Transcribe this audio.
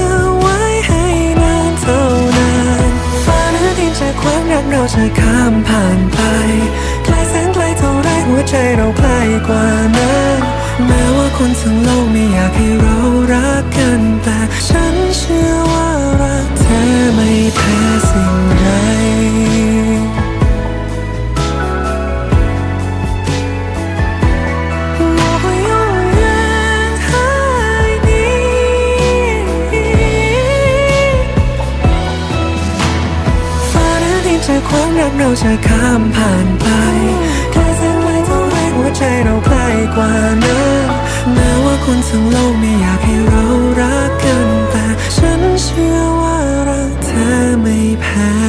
จะข้ามผ่านไปไกลแสนไกลเท่าไรหัวใจเราใกล้กว่านั้นแม้ว่าคนทั้งโลกไม่อยากให้เรารักกัน จากความรักเราจะข้ามผ่านไปแค่สนไกลเท่าไรหัวใจเราใกล้กว่านั้นแม้ว่าคนทั้งโลกไม่อยากให้เรารักกันแต่ฉันเชื่อว่ารักเธอไม่แพ้